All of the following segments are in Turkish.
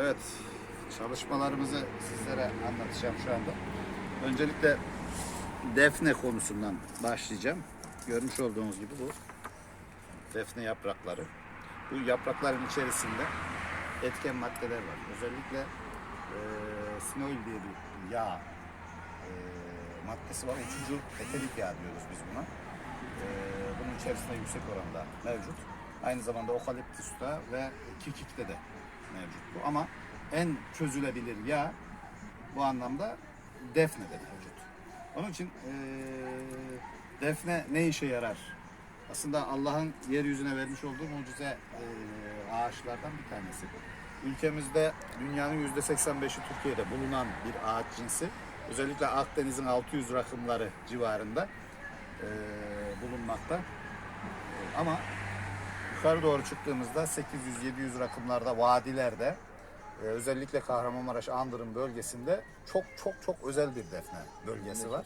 Evet, çalışmalarımızı sizlere anlatacağım şu anda. Öncelikle defne konusundan başlayacağım. Görmüş olduğunuz gibi bu defne yaprakları. Bu yaprakların içerisinde etken maddeler var. Özellikle e, sinoil diye bir yağ e, maddesi var. Uçucu eterik yağ diyoruz biz buna. E, bunun içerisinde yüksek oranda mevcut. Aynı zamanda okaliptüste ve kikikte de mevcut bu. Ama en çözülebilir yağ bu anlamda defne'de mevcut. Onun için e, defne ne işe yarar? Aslında Allah'ın yeryüzüne vermiş olduğu mucize e, ağaçlardan bir tanesi. Ülkemizde dünyanın %85'i Türkiye'de bulunan bir ağaç cinsi. Özellikle Akdeniz'in 600 rakımları civarında e, bulunmakta. Ama yukarı doğru çıktığımızda 800-700 rakımlarda, vadilerde e, özellikle Kahramanmaraş, Andırın bölgesinde çok çok çok özel bir defne bölgesi var.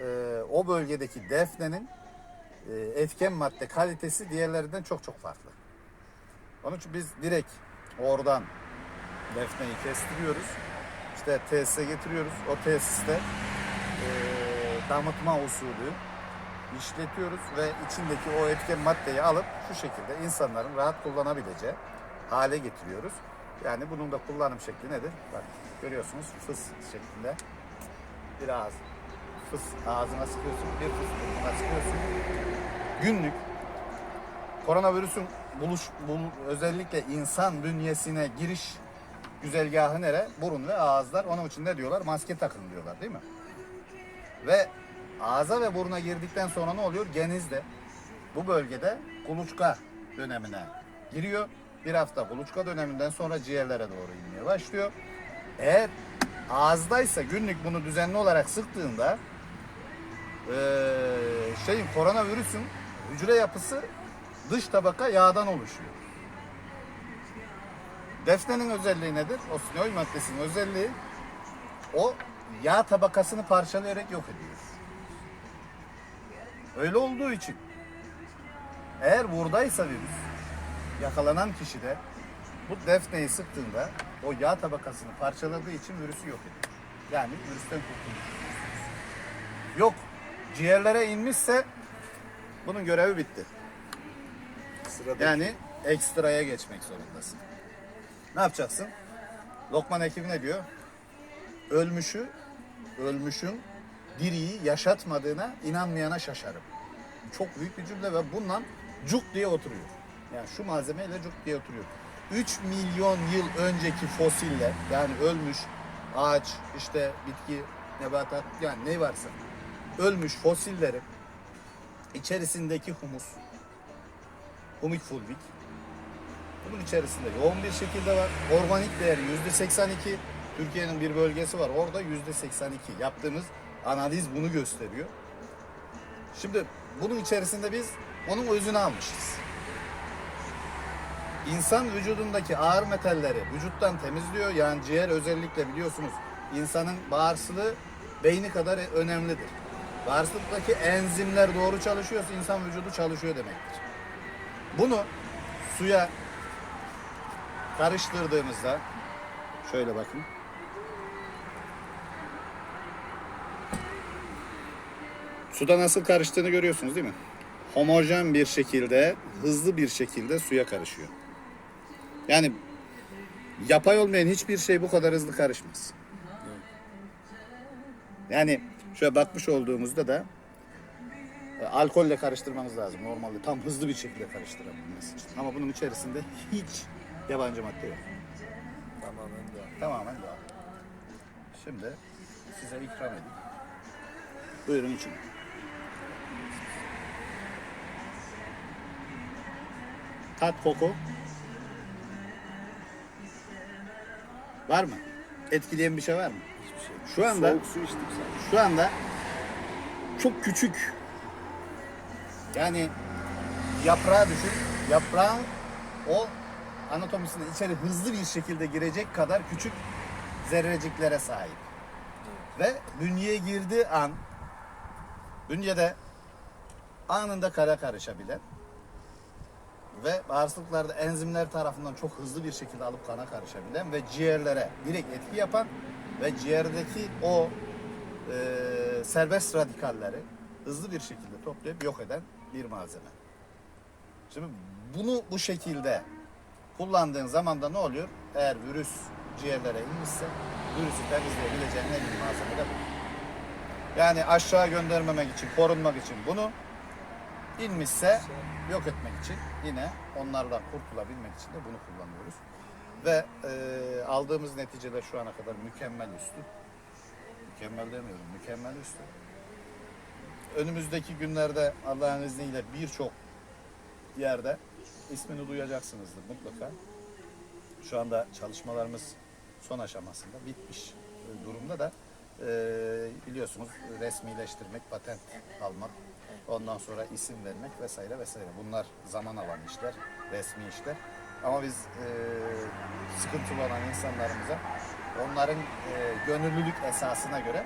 E, o bölgedeki defnenin e, etken madde kalitesi diğerlerinden çok çok farklı. Onun için biz direkt oradan defneyi kestiriyoruz. İşte tesise getiriyoruz. O tesiste e, damıtma usulü işletiyoruz ve içindeki o etken maddeyi alıp şu şekilde insanların rahat kullanabileceği hale getiriyoruz. Yani bunun da kullanım şekli nedir? Bak görüyorsunuz fıs şeklinde bir ağız. Fıs ağzına sıkıyorsun, bir fıs burnuna sıkıyorsun. Günlük koronavirüsün buluş, bul- özellikle insan bünyesine giriş güzergahı nere? Burun ve ağızlar. Onun için ne diyorlar? Maske takın diyorlar değil mi? Ve ağza ve buruna girdikten sonra ne oluyor? Genizde bu bölgede kuluçka dönemine giriyor. Bir hafta kuluçka döneminden sonra ciğerlere doğru inmeye başlıyor. Eğer ağızdaysa günlük bunu düzenli olarak sıktığında eee, şeyin koronavirüsün hücre yapısı dış tabaka yağdan oluşuyor. Defnenin özelliği nedir? O sinoil maddesinin özelliği o yağ tabakasını parçalayarak yok ediyor. Öyle olduğu için eğer buradaysa virüs yakalanan kişi de bu defneyi sıktığında o yağ tabakasını parçaladığı için virüsü yok ediyor. Yani virüsten kurtulmuş. Yok. Ciğerlere inmişse bunun görevi bitti. Sırada Yani ekstraya geçmek zorundasın. Ne yapacaksın? Lokman ekibi ne diyor? Ölmüşü, ölmüşün diriyi yaşatmadığına inanmayana şaşarım. Çok büyük bir cümle ve bundan cuk diye oturuyor. Yani şu malzemeyle cuk diye oturuyor. 3 milyon yıl önceki fosiller yani ölmüş ağaç, işte bitki, nebatat yani ne varsa ölmüş fosilleri içerisindeki humus, humik fulvik. Bunun içerisinde yoğun bir şekilde var. Organik değeri yüzde 82. Türkiye'nin bir bölgesi var. Orada yüzde 82. Yaptığımız analiz bunu gösteriyor. Şimdi bunun içerisinde biz onun özünü almışız. İnsan vücudundaki ağır metalleri vücuttan temizliyor. Yani ciğer özellikle biliyorsunuz insanın bağırsılığı beyni kadar önemlidir. Bağırsılıktaki enzimler doğru çalışıyorsa insan vücudu çalışıyor demektir. Bunu suya karıştırdığımızda şöyle bakın. Suda nasıl karıştığını görüyorsunuz değil mi? Homojen bir şekilde, hızlı bir şekilde suya karışıyor. Yani yapay olmayan hiçbir şey bu kadar hızlı karışmaz. Yani şöyle bakmış olduğumuzda da e, alkolle karıştırmanız lazım normalde. Tam hızlı bir şekilde karıştırabilmesi için. Ama bunun içerisinde hiç yabancı madde yok. tamamen de. Tamamen doğal. Şimdi size ikram edeyim. Buyurun için. Tat koku. Var mı? Etkileyen bir şey var mı? Hiçbir şey. Şu anda Soğuk su içtik sadece. şu anda çok küçük. Yani yaprağı düşün. Yaprağın o anatomisine içeri hızlı bir şekilde girecek kadar küçük zerreciklere sahip. Ve bünyeye girdiği an bünyede anında kara karışabilen ve bağırsaklarda enzimler tarafından çok hızlı bir şekilde alıp kana karışabilen ve ciğerlere direkt etki yapan ve ciğerdeki o e, serbest radikalleri hızlı bir şekilde toplayıp yok eden bir malzeme. Şimdi bunu bu şekilde kullandığın zaman da ne oluyor? Eğer virüs ciğerlere inmişse virüsü temizleyebileceğin en iyi malzeme de bu. Yani aşağı göndermemek için, korunmak için bunu inmişse yok etmek için yine onlardan kurtulabilmek için de bunu kullanıyoruz. Ve e, aldığımız neticeler şu ana kadar mükemmel üstü. Mükemmel demiyorum, mükemmel üstü. Önümüzdeki günlerde Allah'ın izniyle birçok yerde ismini duyacaksınızdır mutlaka. Şu anda çalışmalarımız son aşamasında bitmiş e, durumda da e, biliyorsunuz resmileştirmek, patent almak, ondan sonra isim vermek vesaire vesaire. Bunlar zaman alan işler, resmi işler. Ama biz e, sıkıntılı olan insanlarımıza onların e, gönüllülük esasına göre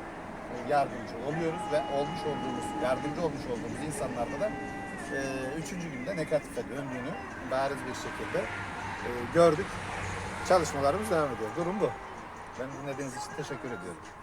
e, yardımcı oluyoruz ve olmuş olduğumuz, yardımcı olmuş olduğumuz insanlarda da e, üçüncü günde negatife döndüğünü bariz bir şekilde e, gördük. Çalışmalarımız devam ediyor. Durum bu. Ben dinlediğiniz için teşekkür ediyorum.